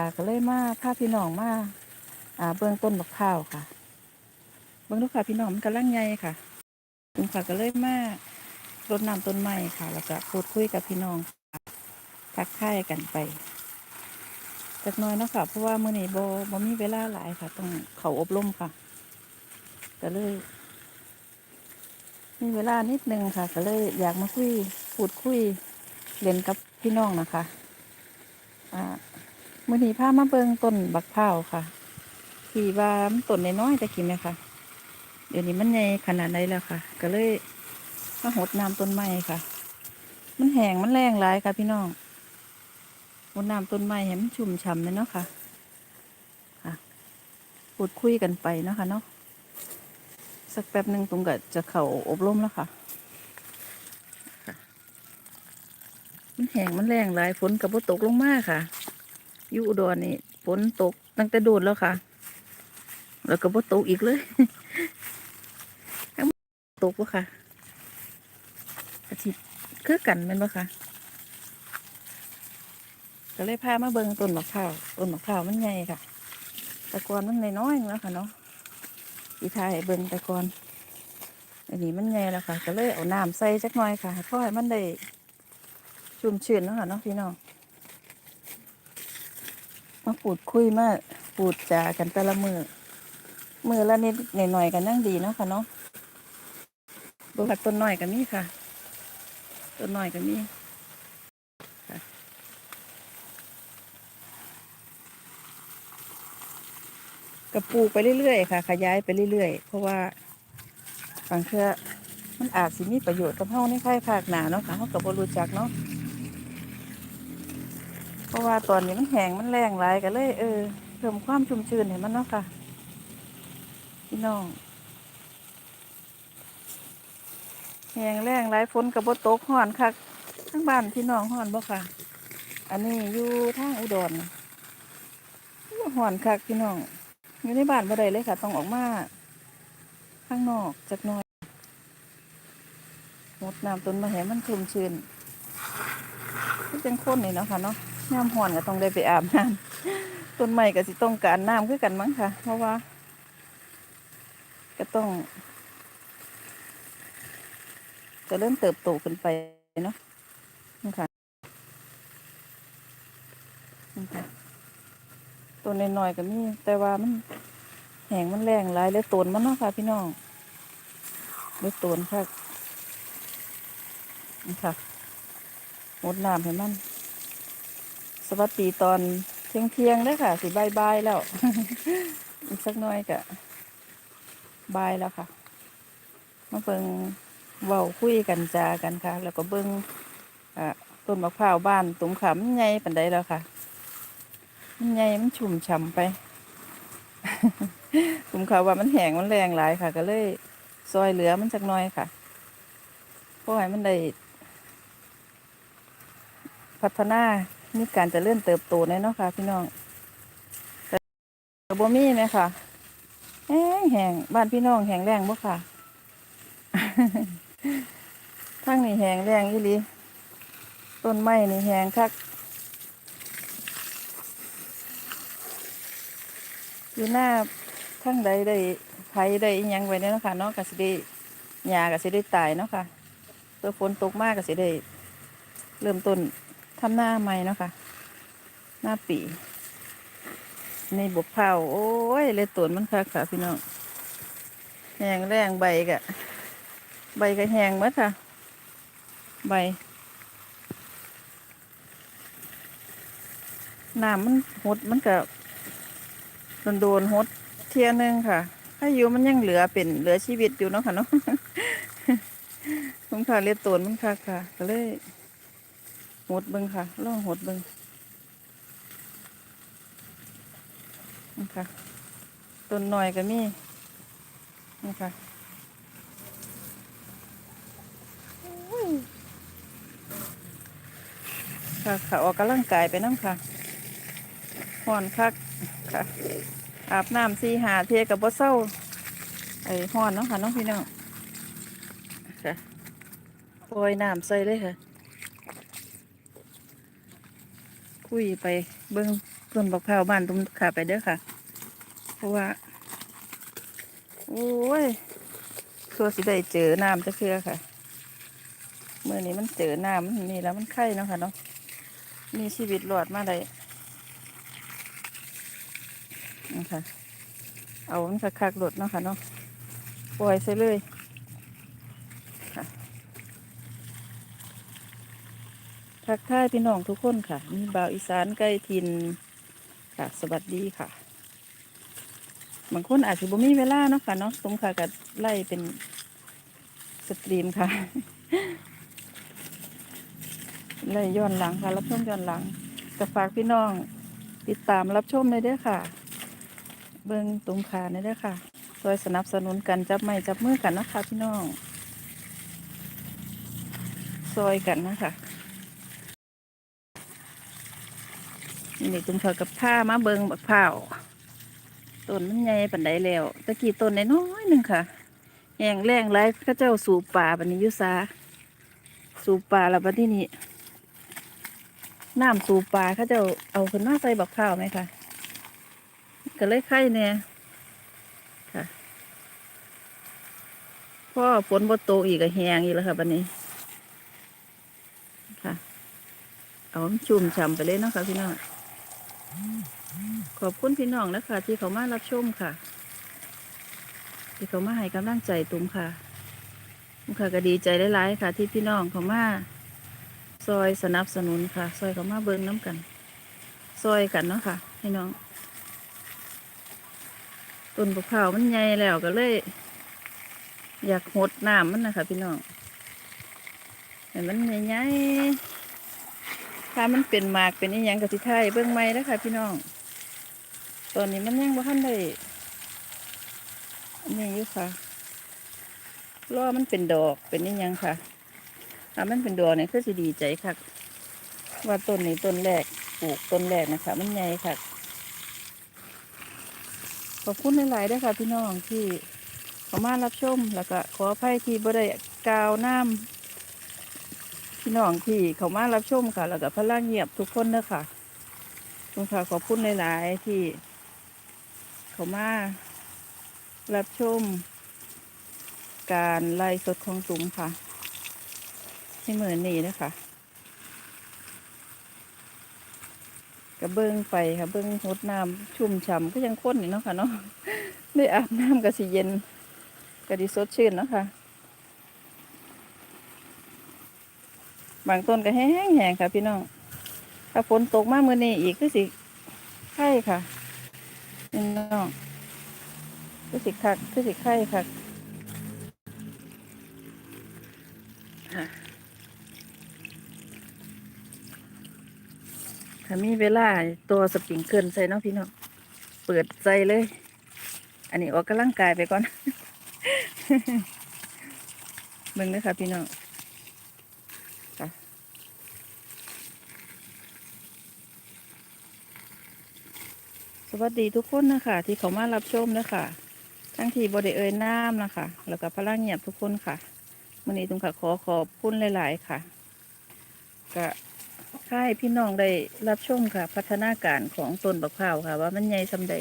ค่ะก็เลยมาพาพี่น้องมาอ่าเบื้องต้นบักข้าวค่ะ เบื้องลูกค่ะพี่น้องมันกำลังใหญ่ค่ะคุณค่ะก็เลยมารดน้ำต้นไม้ค่ะ แล้วก็พูดคุยกับพี่น้องทักทายกันไปจักน้อยเนาะค่ะ เพราะว่ามื้อนี้บ่บ่มีเวลาหลายค่ะ ต้องเขาอบรมค่ะก็เลยมีเวลานิดนึงค่ะ ก็เลยอยากมาคุยพูดคุยเล่นกับพี่น้องนะคะ อ่า มื่อนี้พามาเบิงต้นบักพร้าวค่ะ ที่ว่ามันต้นน้อยๆแต่กินไหมคะเดี๋ยวนี้มันใหญ่ขนาดไหนแล้วค่ะ ก็เลยมาหดน้ำต้นไม้ค่ะ มันแห้งมันแรงหลายค่ะ พี่น้องหดน้ำต้นไม้ให้มันชุ่มฉ่ำเลยเนาะค่ะค่ะพูดคุยกันไปเนาะค่ะเนาะสักแป๊บหนึ่งตรงกับจะเข่าอบรมแล้วค่ะมันแห้งมันแรงหลายฝนกับตกลงมากค่ะ อยู่อุดรนี่ฝนตกตั้งแต่โดดแล้วค่ะ แล้วก็บ่ตกอีกเลยยังตกวะค่ะอาทิตย์คือกันแม่นบ่ค่ะก็เลยพามาเบิงต้นมะพร้าวต้นมะพร้าวมันใหญ่ค่ะต่ก่อนมันน้อยๆแล้วค่ะเนาะอีทายเบิงต่ก่อนอันนี้มันใหญ่แล้วค่ะ ก็เลยเอาน้ำใส่จักหน่อยค่ะเพราะให้มันได้ชุ่มชื้นเนาะค่ะเนาะพี่น้อง มาพูดคุยมาพูดจากันแต่ละมือมือละนิดหน่อยๆกันนั่งดีเนาะค่ะเนาะบผักต้นหน่อยกันนี่ค่ะต้นหน่อยกันนี่กระปูไปเรื่อยๆค่ะ ขยายไปเรื่อยๆ เพราะว่าบางเทื่อมันอาจสิมีประโยชน์กับเฮาในค่ายภาคหนาเนาะค่ะเฮากับบรู้จักเนาะ ราะว่าตอนนี้มันแห้งมันแรงหลายก็เลยเออเพิ่มความชุ่มชื้นให้มันเนาะค่ะพี่น้องแห้งแรงหลายฝนกับบตกห่อนคักทั้งบ้านพี่น้องห่อนบ่ค่ะ อันนี้อยู่ทางอุดรห่อนคักพี่น้องอยู่ในบ้านบ่ได้เลยค่ะ ต้องออกมาข้างนอกจักน่อยหมดน้ำต้นมะแหมันชุ่มชื้นก็เป็นคนนี่เนาะค่ะเนาะ น้ำห่อนก็ต้องได้ไปอาบน้ำต้นไม้ก็สิต้องการน้ำคือกันมั้งค่ะ เพราะว่า ก็ต้องจะเริ่มเติบโตขึ้นไปเนาะนี่ค่ะนี่ค่ะต้นน้อยๆก็มีแต่ว่ามันแห้งมันแรงหลายเลยต้นมันเนาะค่ะ พี่น้องเลยต้นค่ะนี่ค่ะหมดน้ำให้มัน สวัสดีตอนเที่ยงเที่ยงๆเลยค่ะ สิบายบายแล้ว อีกสักหน้อยก็บายแล้วค่ะ มาเบิงเว้าคุยกันจากันค่ะ แล้วก็เบิงอ่าต้นมะพร้าวบ้านตุ่มขามนใหญ่ปันใดแล้วค่ะมันใหญ่มันชุ่มฉ่ำไปตุ่มขาวว่ามันแห้งมันแรงหลายค่ะ ก็เลยซอยเหลือมันสักหน้อยค่ะเพราะให้มันได้พัฒนา มีการจะเลื่อนเติบโตแน่เนาะค่ะ พี่น้องแต่บ่มีไหมค่ะแห้งแห้งบ้านพี่น้องแห้งแรงบ่ค่ะทั้งนี่แห้งแรงอีหลีต้นไม้นี่แห้งคักอยู่หน้าทั้งใดได้ไผได้ยังไว้เนี่ยนาะค่ะเนาะกสิได้หญ้ากสิได้ตายเนาะค่ะเพื่อฝนตกมากกสิได้เริ่มต้น ทำหน้าใหม่เนาะค่ะ หน้าปี ในบกเผาโอ้ย เลยตวนมันค่ะค่ะพี่น้องแหงแรงใบกะ ใบก็แหงหมดค่ะ ใบน้ำมันหดมันก็โดนโดนหดเทียหนึงค่ะถ้าอยู่มันยังเหลือเป็นเหลือชีวิตอยู่เนาะค่ะเนาะผมค่ะเลียตวนมันค่ะค่ะ ก็เลย หดเบิงค่ะล่องหดเบิงนี่ค่ะต้นหน่อยก็มีนี่ค่ะอุ้ยค่ะค่ะออกกำลังกายไปน้ำค่ะห่อนคักค่ะ อาบน้ำสีหาเทกับบ่เศร้าไอ้ห่อนเนาะค่ะน้องพี่น้องค่ะปล่อยน้ำใส่เลยค่ะ คุยไปเบิ้งพต้นบักพร้าวบ้านตุ้มขาไปเด้อค่ะ เพราะว่า โอ้ยตัวสิได้เจอน้ำจะเคือค่ะเมื่อนี้มันเจอน้ำมันนี่แล้วมันไข่เนาะค่ะเนาะมีชีวิตรอดมาได้นะคะเอามันคักๆหลดเนาะค่ะเนาะปล่อยใส่เลยค่ะ ทักทายพี่น้องทุกคนค่ะ มีบ่าวอีสานใกล้ทินค่ะ สวัสดีค่ะ บางคนอาจจะบ่มีเวลาเนาะค่ะเนาะสมค่ะกับไล่เป็นสตรีมค่ะ ไล่ย้อนหลังค่ะ รับชมย้อนหลังก็ฝากพี่น้อง ติดตามรับชมเลยเด้อค่ะ เบิ่งตุงขาในเด้อค่ะซอยสนับสนุนกันจับไม้จับมือกันนะคะพี่น้อง ซอยกันนะคะ นี่ตุงขากับผ้ามาเบิงบักเผาต้นมันใหญ่ปันไดแล้วตะกี้ต้นน้อยๆหนึ่งค่ะแห้งแรงไรข้าเจ้าสูบป่าบันนี้ยุซาสูบป่าแล้วบัดที่นี่น้ำสูบป่าเข้าเจ้าเอาขึ้นมาใส่บักเผาไหมคะก็เลยไข่เนี่ยค่ะพ่อฝนบ่ตอีกก็แห้งอีกแล้วค่ะบัดนี้ค่ะ เอามันชุ่มฉ่ำไปเลยนะคะพี่น้อง ขอบคุณพี่น้องนะคะ ที่เขามารับชมค่ะ ที่เขามาให้กำลังใจตุ้มค่ะตุ้มค่ะก็ดีใจหลายๆค่ะ ที่พี่น้องเขามาซอยสนับสนุนค่ะ ซอยเขามาเบิ้งน้ำกันซอยกันเนาะค่ะพี่น้องต้นบกเผาวมันใหญ่แล้วก็เลย อยากหดน้ำมันนะคะพี่น้องเห็นมันใหญ่ๆ ถ้ามันเป็นหมากเป็นอีหยังกับสิไทยเบิ้องไม้แล้วค่ะพี่น้อง ตอนนี้มันยังบ่ทันได้อันนี้อยู่ค่ะรอมันเป็นดอกเป็นนี่ยังค่ะถ้ามันเป็นดอกเนี่ยคือสิดีใจค่ะ ว่าต้นนี้ต้นแรกปลูกต้นแรกนะคะ มันใหญ่ค่ะขอบคุณหลายๆด้วยค่ะพี่น้องที่เขามารับชม แล้วก็ขออภัยที่บ่ได้กาวน้ำ พี่น้องที่เขามารับชมค่ะ แล้วก็พลังเงียบทุกคนเด้อค่ะคุณค่ะขอบคุณหลายๆที่ เขามารับชม การไล่สดของตุ่มค่ะที่เหมือนนี่นะคะกระเบื้องไฟค่ะเบื้องหดน้ำชุ่มฉ่ำก็ยังข้นอยู่เนาะค่ะเนาะได้อาบน้ำก็สิเย็นก็ดีสดชื่นเนาะค่ะ บางต้นก็แห้งแห้งค่ะ พี่น้อง ถ้าฝนตกมาเมื่อนี้อีกก็สิไข่ค่ะ พี่น้องคือสิคักคือสิไข่คักค่ะถ้ามีเวลาตัวสปริงเกิลใส่เนาะพี่น้อง เปิดใจเลย อันนี้ออกกำลังกายไปก่อน เบิ่งเลยค่ะพี่น้องค่ะส วัสดีทุกคนนะคะที่เขามารับชมนะคะทั้งที่บริเอ่ยน้ำนะคะ แล้วก็พลังเงียบทุกคนค่ะวันนี้ตุ้มค่ะขอขอบคุณหลาย ๆ ค่ะก็ค่ายพี่น้องได้รับชมค่ะ พัฒนาการของต้นบักพร้าวค่ะ ว่ามันใหญ่สำใด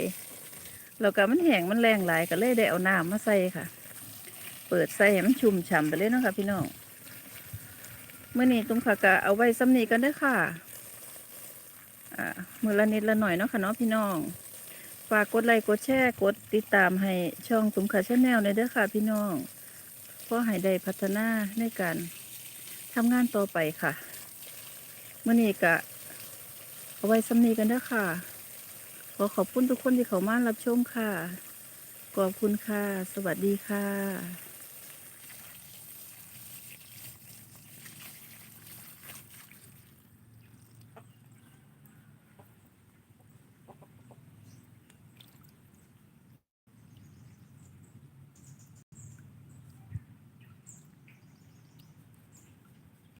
แล้วก็มันแห้งมันแรงหลายก็เลยได้เอาน้ำมาใส่ค่ะ เปิดใส่ให้มันชุ่มฉ่ำไปเลยเนาะคะพี่น้องเมื่อนี้ตุ้มค่ะก็เอาไว้ซ้ำนี้กันด้อค่ะมือละนิดละหน่อยเนาะค่ะเนาะพี่น้อง ฝากกดไลค์กดแชร์กดติดตามให้ช่องสุมขาชาแนลในอยเด้อค่ะพี่น้องเพราะให้ได้พัฒนาในการทำงานต่อไปค่ะเมื่อนี้ก็เอาไว้สำนีกันเด้อค่ะ ขอขอบคุณทุกคนที่เขามารับชมค่ะ ขอบคุณค่ะ สวัสดีค่ะ